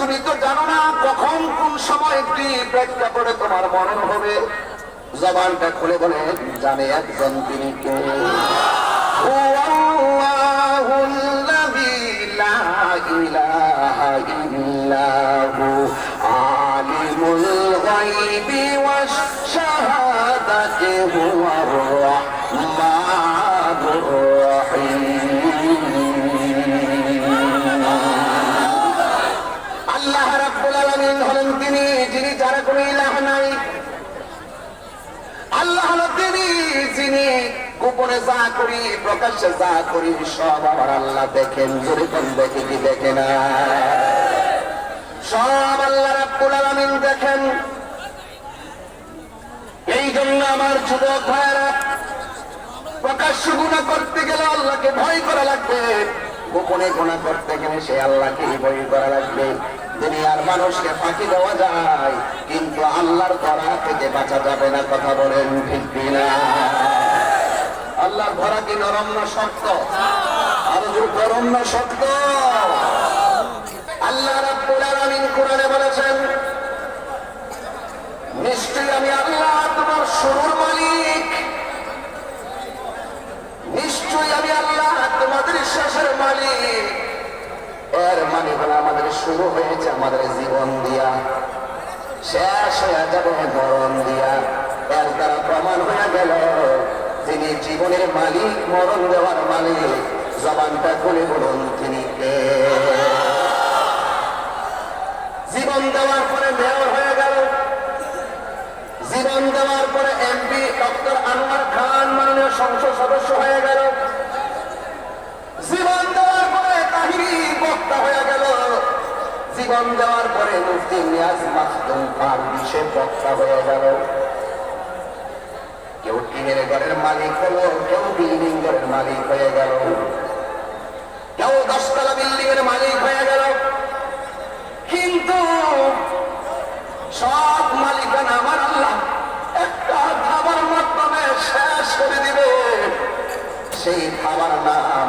তুমি তো জানো না কখন কোন সময় একটি প্রেক্ষাপটে তোমার মরণ হবে। জবানটা খুলে বলে জানে একজন তিনি কে? হলো তিনি, যিনি গোপনে যা করি, প্রকাশ্যে যা করি, সব আমার আল্লাহ দেখেন। যেরকম দেখে কি দেখে না? সব আল্লাহ রাব্বুল আলামিন দেখেন। এই জন্য আমার যুবক ভাইয়েরা, প্রকাশ্য গুণা করতে গেলে আল্লাহকে ভয় করা লাগবে। গোপনে গুণা করতে গেলে সে আল্লাহকে ভয় করা লাগবে। দুনিয়ার মানুষকে ফাঁকি দেওয়া যায়, কিন্তু আল্লাহর ধরা থেকে বাঁচা যাবে না, কথা বলেন ঠিক কিনা? আল্লাহর ধরা কি নরম না শক্ত? আর গরম না শক্ত। আল্লাহ রাব্বুল আলামিন কোরআনে বলেছেন নিশ্চয়ই আমি আল্লাহ তোমার শুরুর মালিক নিশ্চয়ই আমি আল্লাহ তোমাদের শেষের মালিক এর মানে হলো আমাদের শুরু হয়েছে আমাদের জীবন দিয়া। শেষ হয়ে যাবে মরণ দিয়া। এর দ্বারা প্রমাণ হয়ে গেল, যিনি জীবনের মালিক, মরণ দেওয়ার মালিক, জবানটা খুলে বলুন তিনি কে? জীবন দেওয়ার পরে মেয়র হয়ে গেল। জীবন দেওয়ার পরে এমপি ডক্টর আনোয়ার খান, মাননীয় সংসদ সদস্য হয়ে গেল জীবন দেওয়ার পরে তাহিরি বক্তা হয়ে গেল জীবন দেওয়ার পরে মুফতি নিয়াজ মাহতুম পারবি সে বক্তা হয়ে গেল। কেউ টিনের ঘরের মালিক হলো, কেউ বিল্ডিং ঘরের মালিক হয়ে গেল। কেউ দশতলা বিল্ডিং এর মালিক হয়ে গেল। কিন্তু সব মালিকানা আমার আল্লাহ একটা খাবার মাধ্যমে শেষ করে দিবে। সেই খাবার নাম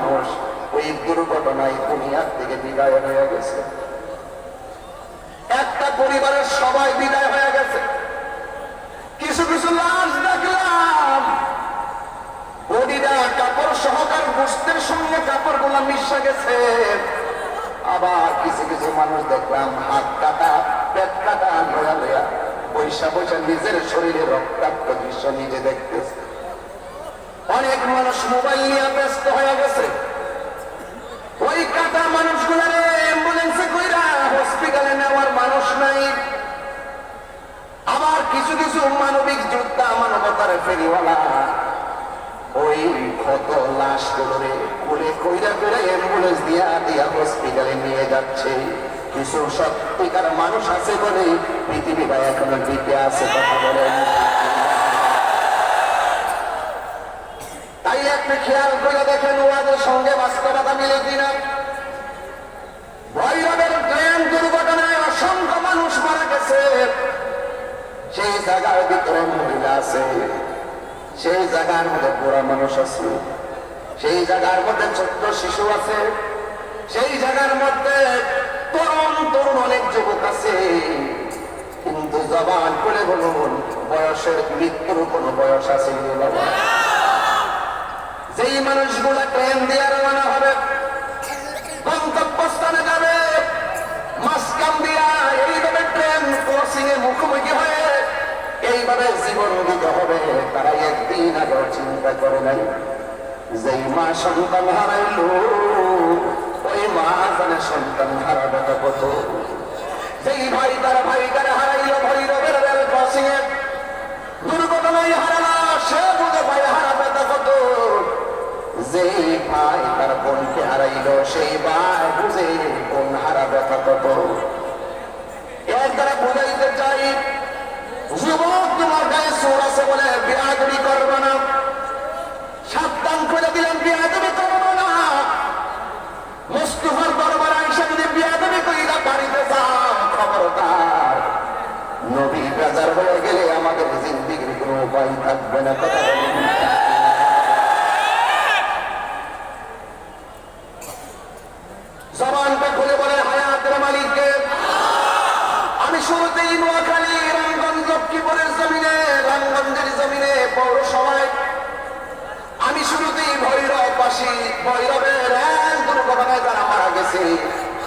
মানুষ ওই দুর্ঘটনায় দুনিয়ার থেকে বিদায় হয়ে গেছে। একটা পরিবারের সবাই বিদায় হয়ে গেছে। কিছু কিছু লাশ দেখলাম। কাপড় সহকার সঙ্গে কাপড়গুলা মিশে গেছে। আবার কিছু কিছু মানুষ দেখলাম, হাত কাটা, পেট কাটা নিজের শরীরে রক্তাক্ত দৃশ্য নিজে দেখতেছে। অনেক মানুষ মোবাইল নিয়ে ব্যস্ত হয়ে গেছে। ওই কাটা মানুষগুলারে অ্যাম্বুলেন্সে কইরা হসপিটালে নেওয়ার মানুষ নাই। আবার কিছু কিছু মানবিক যোদ্ধা মানবতার ফেরিওয়ালা, ওই ক্ষত লাশ গুলোরে কুলে কইরা করে অ্যাম্বুলেন্স দিয়া দিয়া হসপিটালে নিয়ে যাচ্ছে। কিছু সত্যিকার মানুষ আছে বলে পৃথিবীটা এখনও টিকে আছে, কথা বলেন। তাই আপনি খেয়াল করে দেখেন ওয়াদের সঙ্গে বাস্তবতা মিলে কিনা। ভৈরবের ট্রেন দুর্ঘটনায় অসংখ্য মানুষ মারা গেছে। সেই জায়গার ভিতরে মহিলা আছে সেই জায়গার মধ্যে বুড়া মানুষ আছে, সেই জায়গার মধ্যে ছোট্ট শিশু আছে, সেই জায়গার মধ্যে তরুণ তরুণ অনেক যুবক আছে। কিন্তু জবান করে বলুন, বয়সের মৃত্যুর কোনো বয়স আছে বাবা যেই মানুষগুলো ট্রেন দিয়ে রওনা হবে, গন্তব্যস্থানে যাবে। মাসকাম দিয়া ক্রসিং এ মুখোমুখি হয়ে এইভাবে জীবন দিতে হবে। তারা একদিন আগে চিন্তা করে নাই যেই মা সন্তান হারাইল, ওই মা জানে সন্তান হারাবে কত। যেই ভাই তার ভাই তারা হারাইল ভৈরবের রেল ক্রসিং এ দুর্ঘটনায় হারালা, সে বুঝে ভাই হারাবে কত। যে ভাই তার বোনকে হারাইল, সেই ভাই বুঝে বোন হারা ব্যথা কত। এর দ্বারা বুঝাইতে চাই, যুবক তোমার গায়ে সোর আছে বলে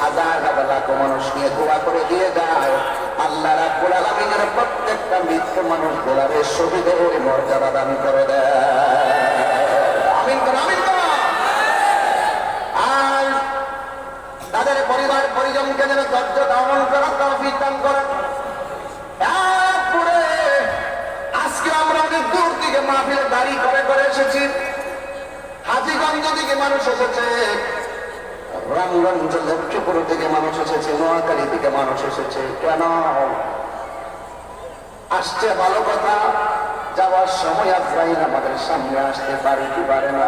হাজার হাজার লাখ মানুষ করে দিয়ে যায়। আল্লাহ প্রত্যেকটা মৃত্যু মানুষ গোলারে শহীদের আর তাদের পরিবার পরিজনকে যেন ধৈর্য ধারণ করার তৌফিক আজকে আমরা অনেক দূর থেকে মাহফিলে দাঁড়ি করে করে এসেছি। হাজিগঞ্জ থেকে মানুষ এসেছে রামগঞ্জ লক্ষ্মীপুর থেকে মানুষ এসেছে নোয়াখালী থেকে মানুষ এসেছে। কেন? আসছে ভালো কথা যাওয়ার সময় আজরাইল আমাদের সামনে আসতে পারে কি পারে না।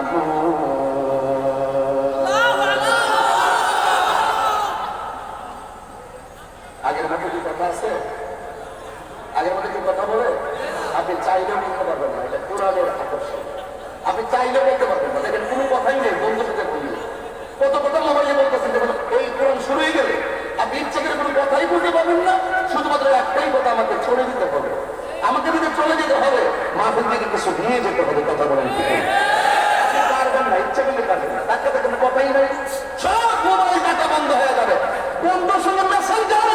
Oh, চাইলেও বলতে পারবেন না, এটা কোরআনের আকর্ষণ আপনি চাইলেও বলতে পারবেন না দেখেন কোনো কথাই নেই বন্ধু সাথে বলি। কত কথা মোবাইলে বলতেছেন যে এই কোরআন শুরু গেলে। আপনি ইচ্ছে করে কোনো কথাই বলতে পারবেন না, শুধুমাত্র একটাই কথা আমাকে চলে দিতে হবে। আমাকে যদি চলে যেতে হবে, মাহফিল থেকে কিছু নিয়ে যেতে হবে, কথা বলেন পারবেন না, ইচ্ছে করলে পারবেন না, তার কাছে কোনো কথাই নেই। সব মোবাইল ডাটা বন্ধ হয়ে যাবে। বন্ধ সঙ্গে মেসেঞ্জারে